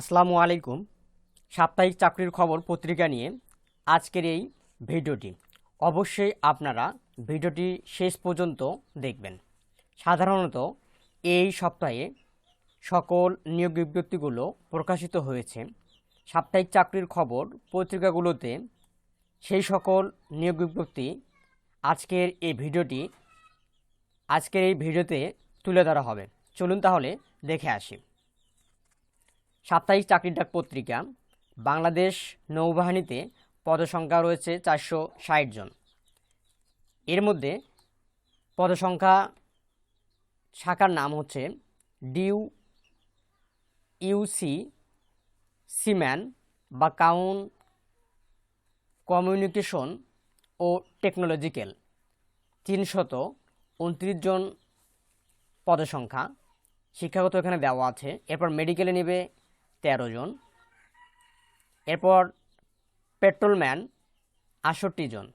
আসসালামু আলাইকুম। সাপ্তাহিক চাকরির খবর পত্রিকা নিয়ে আজকের এই ভিডিওটি। অবশ্যই আপনারা ভিডিওটি শেষ পর্যন্ত দেখবেন। সাধারণত এই সপ্তাহে সকল নিয়োগ বিজ্ঞপ্তিগুলো প্রকাশিত হয়েছে। সাপ্তাহিক চাকরির খবর পত্রিকাগুলোতে সেই সকল নিয়োগ বিজ্ঞপ্তি আজকের এই ভিডিওটি, আজকের এই ভিডিওতে তুলে ধরা হবে। চলুন তাহলে দেখে আসি। সাপ্তাহিক চাকরির ডাক পত্রিকা, বাংলাদেশ নৌবাহিনীতে পদসংখ্যা রয়েছে চারশো ষাট জন। এর মধ্যে পদসংখ্যা শাখার নাম হচ্ছে ডিউ, ইউসি, সিম্যান বা কাউন, কমিউনিকেশন ও টেকনোলজিক্যাল। তিনশত উনত্রিশ জন পদসংখ্যা শিক্ষাগত এখানে দেওয়া আছে। এরপর মেডিকেলে নেবে তেরো জন। এরপর পেট্রোলম্যান আটষট্টি জন।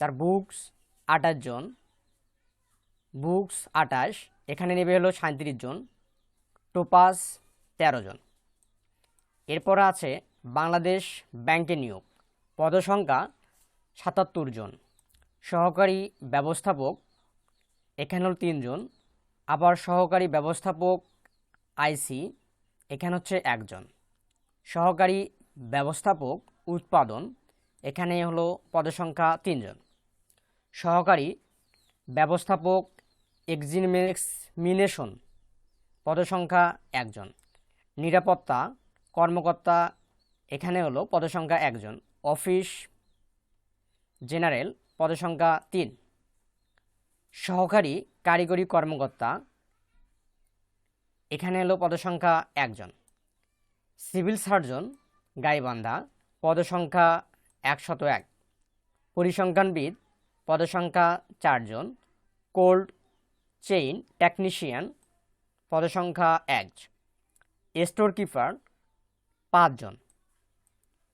তার বুকস আঠাশ জন। বুকস আটাশ, এখানে নেবে হলো সাঁত্রিশ জন। টোপাস তেরো জন। এরপর আছে বাংলাদেশ ব্যাংকে নিয়োগ। পদসংখ্যা সাতাত্তর জন। সহকারী ব্যবস্থাপক এখানে হলো তিনজন আবার সহকারী ব্যবস্থাপক আইসি এখানে হচ্ছে একজন। সহকারী ব্যবস্থাপক, উৎপাদন, এখানে হলো পদসংখ্যা তিনজন। সহকারী ব্যবস্থাপক এক্সিমিনেশন পদসংখ্যা একজন। নিরাপত্তা, কর্মকর্তা, এখানে হলো পদসংখ্যা একজন। অফিস জেনারেল পদসংখ্যা তিন। সহকারী কারিগরি কর্মকর্তা এখানে হলো পদসংখ্যা একজন। সিভিল সার্জন গাইবান্ধা, পদসংখ্যা একশত এক। পরিসংখ্যানবিদ, পদসংখ্যা চারজন। কোল্ড চেইন, টেকনিশিয়ান, পদসংখ্যা এক। স্টোর কিপার পাঁচজন।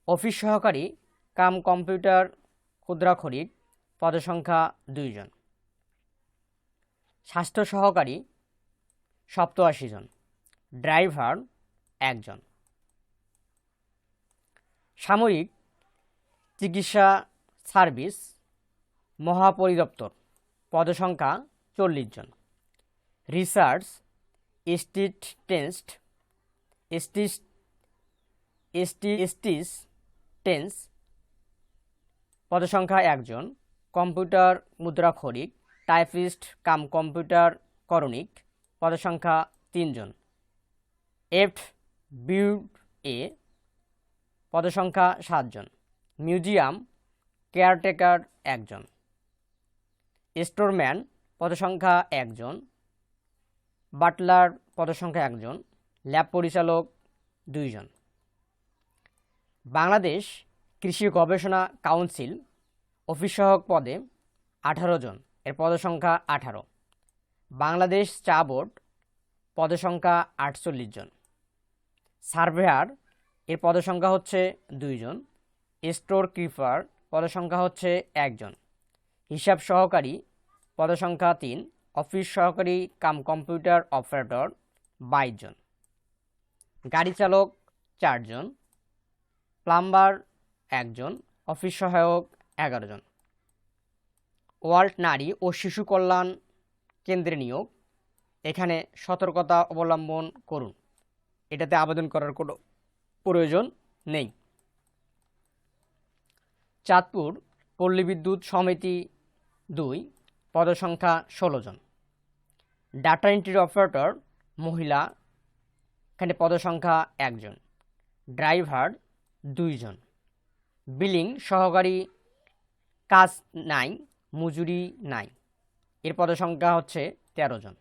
অফিস সহকারী কাম কম্পিউটার ক্ষুদ্রা খরিদ পদসংখ্যা দুইজন। স্বাস্থ্য সহকারী সপ্তআশি জন। ড্রাইভার একজন। সামরিক চিকিৎসা সার্ভিস মহাপরিদপ্তর, পদসংখ্যা চল্লিশ জন। রিসার্চ স্টিটেন্সড এস্টিস এসটি এসটিস টেন্স, পদসংখ্যা একজন কম্পিউটার মুদ্রা খরিক টাইপিস্ট কাম কম্পিউটার করণিক পদসংখ্যা তিনজন। এফ বিউড এ পদসংখ্যা সাতজন। মিউজিয়াম কেয়ারটেকার একজন। স্টোরম্যান পদসংখ্যা একজন। বাটলার পদসংখ্যা একজন। ল্যাব পরিচালক দুইজন। বাংলাদেশ কৃষি গবেষণা কাউন্সিল অফিস সহায়ক পদে আঠারো জন। এর পদসংখ্যা আঠারো। বাংলাদেশ চা বোর্ড পদসংখ্যা আটচল্লিশ জন। সার্ভেয়ার, এর পদসংখ্যা হচ্ছে দুইজন স্টোর কিপার পদসংখ্যা হচ্ছে একজন হিসাব সহকারী পদসংখ্যা তিন। অফিস সহকারী, কাম কম্পিউটার অপারেটর, বাইশ জন। গাড়ি চালক চারজন প্লাম্বার একজন অফিস সহায়ক এগারো জন। ওয়ার্ল্ড নারী ও শিশু কল্যাণ কেন্দ্রে নিয়োগ। এখানে সতর্কতা অবলম্বন করুন। এটাতে আবেদন করার কোনো প্রয়োজন নেই। চাঁদপুর পল্লী বিদ্যুৎ সমিতি দুই, পদসংখ্যা ষোলো জন। ডাটা এন্ট্রি অপারেটর মহিলা, এখানে পদসংখ্যা একজন ড্রাইভার দুইজন বিলিং সহকারী কাজ নাই, মজুরি নাই। এর পদসংখ্যা হচ্ছে তেরো জন।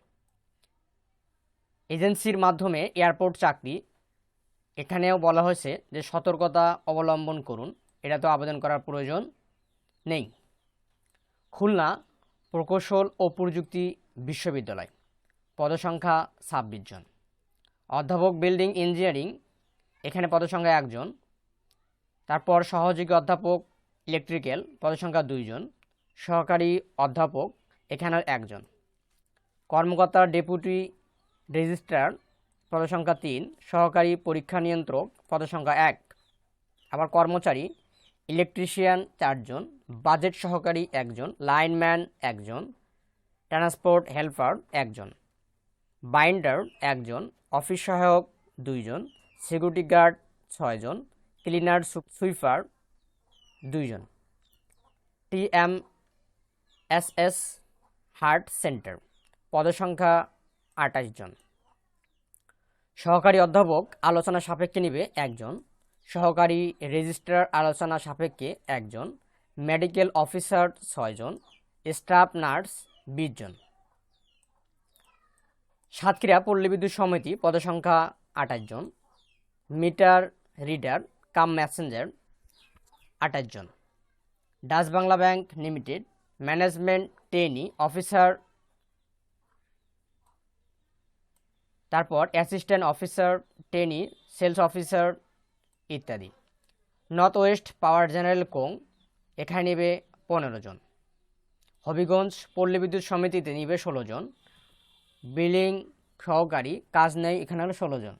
এজেন্সির মাধ্যমে এয়ারপোর্ট চাকরি, এখানেও বলা হয়েছে যে সতর্কতা অবলম্বন করুন, এটা তো আবেদন করার প্রয়োজন নেই। খুলনা প্রকৌশল ও প্রযুক্তি বিশ্ববিদ্যালয় পদসংখ্যা ছাব্বিশ জন। অধ্যাপক বিল্ডিং ইঞ্জিনিয়ারিং, এখানে পদসংখ্যা একজন তারপর সহযোগী অধ্যাপক ইলেকট্রিক্যাল পদসংখ্যা দুইজন সহকারী অধ্যাপক এখানে একজন। কর্মকর্তা, ডেপুটি রেজিস্ট্রার, পদসংখ্যা তিন, সহকারী পরীক্ষা নিয়ন্ত্রক, পদসংখ্যা এক। আবার কর্মচারী, ইলেকট্রিশিয়ান চারজন, বাজেট সহকারী একজন, লাইনম্যান একজন, ট্রান্সপোর্ট হেল্পার একজন, বাইন্ডার একজন, অফিস সহায়ক দুইজন, সিকিউরিটি গার্ড ছয়জন, ক্লিনার সুইপার দুইজন। TM S S heart centre, পদসংখ্যা আঠাশ জন। সহকারী অধ্যাপক আলোচনা সাপেক্ষে নিবে একজন, সহকারী রেজিস্ট্রার আলোচনা সাপেক্ষে একজন, মেডিকেল অফিসার ছয়জন স্টাফ নার্স বিশ জন। সাতক্ষীরা পল্লী বিদ্যুৎ সমিতি, পদসংখ্যা আঠাশ জন, মিটার রিডার, কাম ম্যাসেঞ্জার আঠাশ জন। Dutch Bangla Bank Limited management trainee, officer, তারপর assistant officer trainee, sales officer ইত্যাদি। নর্থ ওয়েস্ট পাওয়ার জেনারেল কোং, এখানে নেবে পনেরো জন। হবিগঞ্জ পল্লী বিদ্যুৎ সমিতিতে নিবে ষোলো জন। বিলিং সহকারী, কাজ নেই, এখানে হলো ষোলো জন।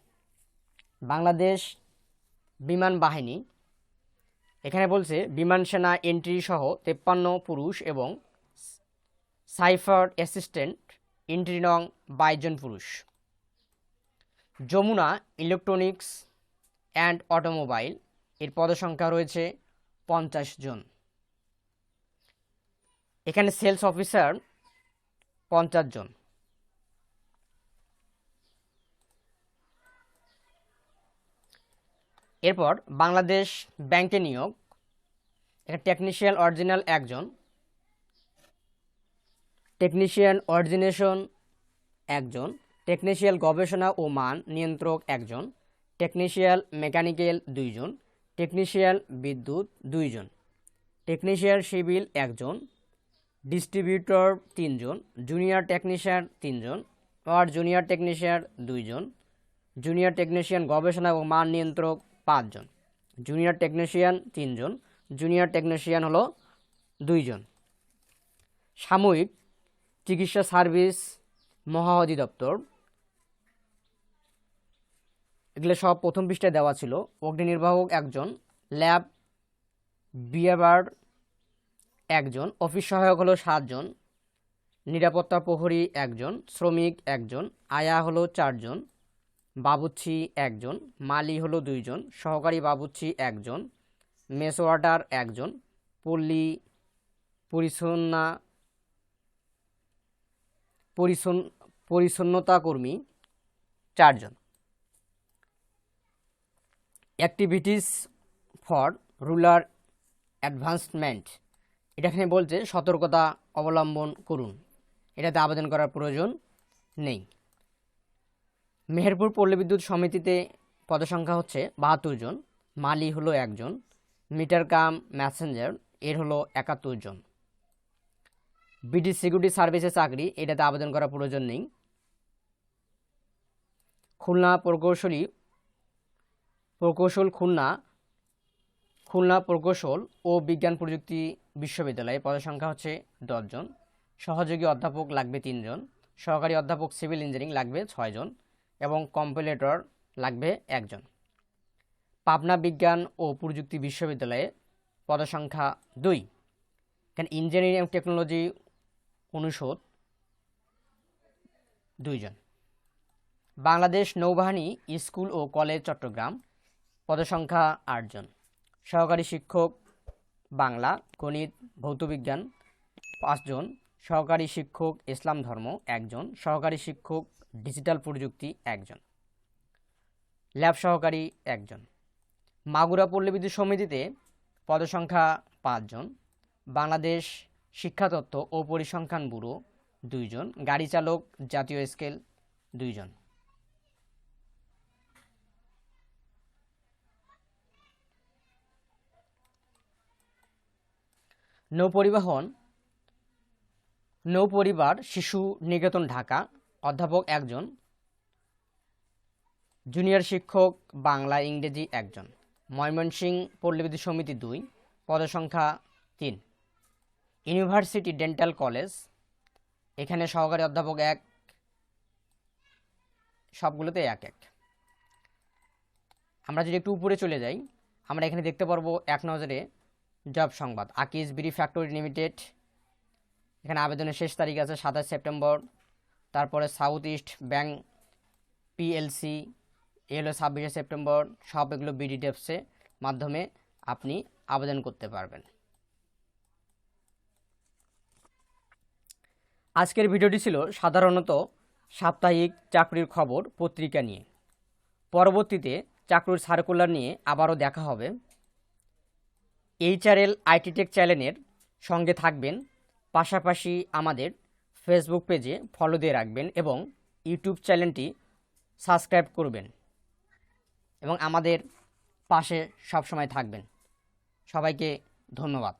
বাংলাদেশ বিমান বাহিনী এখানে বলছে, বিমান সেনা এন্ট্রি সহ তেপ্পান্ন পুরুষ এবং সাইফার অ্যাসিস্ট্যান্ট এন্ট্রি নং বাইশ জন পুরুষ। যমুনা ইলেকট্রনিক্স অ্যান্ড অটোমোবাইল, এর পদসংখ্যা রয়েছে পঞ্চাশ জন। এখানে সেলস অফিসার পঞ্চাশ জন। এরপর বাংলাদেশ ব্যাংকে নিয়োগ। এখানে টেকনিশিয়ান অরিজিনাল একজন। টেকনিশিয়ান অরিজিনেশন একজন। টেকনিশিয়াল গবেষণা ও মান নিয়ন্ত্রক একজন। টেকনিশিয়াল মেকানিক্যাল দুইজন। টেকনিশিয়াল বিদ্যুৎ দুইজন। টেকনিশিয়াল সিভিল একজন। ডিস্ট্রিবিউটর তিনজন। জুনিয়র টেকনিশিয়ান তিনজন আর জুনিয়র টেকনিশিয়ান দুইজন। জুনিয়র টেকনিশিয়ান গবেষণা ও মান নিয়ন্ত্রক পাঁচজন। জুনিয়র টেকনিশিয়ান তিনজন। জুনিয়র টেকনিশিয়ান হলো দুইজন। সাময়িক চিকিৎসা সার্ভিস মহা অধিদপ্তর এগুলো সব প্রথম পৃষ্ঠায় দেওয়া ছিল। অগ্নি নির্বাহক একজন, ল্যাব বিয়াবার একজন, অফিস সহায়ক হলো সাতজন, নিরাপত্তা প্রহরী একজন, শ্রমিক একজন, আয়া হলো চারজন বাবুচ্ছি একজন, মালি হলো দুইজন, সহকারী বাবুচ্ছি একজন মেস ওয়ার্ডার একজন, পল্লী পরিচ্ছন্না পরিচ্ছন্ন পরিচ্ছন্নতা কর্মী চারজন। অ্যাক্টিভিটিস ফর রুলার অ্যাডভান্সমেন্ট এটা এখানে বলছে সতর্কতা অবলম্বন করুন। এটাতে আবেদন করার প্রয়োজন নেই। মেহেরপুর পল্লী বিদ্যুৎ সমিতিতে পদসংখ্যা হচ্ছে বাহাত্তর জন, মালি হলো একজন মিটার কাম ম্যাসেঞ্জার এর হলো একাত্তর জন। বিডি সিকিউরিটি সার্ভিসে চাকরি, এটাতে আবেদন করার প্রয়োজন নেই। খুলনা প্রকৌশলী, প্রকৌশল খুলনা খুলনা প্রকৌশল ও বিজ্ঞান প্রযুক্তি বিশ্ববিদ্যালয়ে পদসংখ্যা হচ্ছে দশজন সহযোগী অধ্যাপক লাগবে তিনজন সহকারী অধ্যাপক সিভিল ইঞ্জিনিয়ারিং লাগবে ছয়জন এবং কম্পিলেটর লাগবে একজন। পাবনা বিজ্ঞান ও প্রযুক্তি বিশ্ববিদ্যালয়ে পদসংখ্যা দুই। এখানে ইঞ্জিনিয়ারিং এবং টেকনোলজি অনুষদ দুইজন। বাংলাদেশ নৌবাহিনী স্কুল ও কলেজ চট্টগ্রাম পদসংখ্যা আটজন। সহকারী শিক্ষক বাংলা, গণিত, ভৌতবিজ্ঞান পাঁচজন। সহকারী শিক্ষক ইসলাম ধর্ম একজন। সহকারী শিক্ষক ডিজিটাল প্রযুক্তি একজন। ল্যাব সহকারী একজন। মাগুরা পল্লী বিদ্যুৎ সমিতিতে পদসংখ্যা পাঁচজন। বাংলাদেশ শিক্ষাতত্ত্ব ও পরিসংখ্যান ব্যুরো দুইজন। গাড়ি চালক জাতীয় স্কেল দুইজন। নৌপরিবহন, নৌপরিবার শিশু নিকেতন ঢাকা। অধ্যাপক একজন, জুনিয়র শিক্ষক, বাংলা, ইংরেজি একজন। ময়মনসিংহ পল্লীবিদ্যুৎ সমিতি দুই, পদসংখ্যা তিন। ইউনিভার্সিটি ডেন্টাল কলেজ, এখানে সহকারী অধ্যাপক এক, সবগুলোতে এক এক। আমরা যদি একটু উপরে চলে যাই, আমরা এখানে দেখতে পারব এক নজরে জব সংবাদ। আকিজ বিডি ফ্যাক্টরি লিমিটেড, এখানে আবেদনের শেষ তারিখ আছে সাতাশ সেপ্টেম্বর তারপরে সাউথ ইস্ট ব্যাংক পিএলসি এ হলো ছাব্বিশে সেপ্টেম্বর সব এগুলো বিডি ডেপসে মাধ্যমে আপনি আবেদন করতে পারবেন। আজকের ভিডিওটি ছিল সাধারণত সাপ্তাহিক চাকরির খবর পত্রিকা নিয়ে। পরবর্তীতে চাকরির সার্কুলার নিয়ে আবারও দেখা হবে। এইচআরএল আইটি টেক চ্যানেলের সঙ্গে থাকবেন। পাশাপাশি আমাদের ফেসবুক পেজে ফলো দিয়ে রাখবেন এবং ইউটিউব চ্যানেলটি সাবস্ক্রাইব করবেন এবং আমাদের পাশে সবসময় থাকবেন। সবাইকে ধন্যবাদ।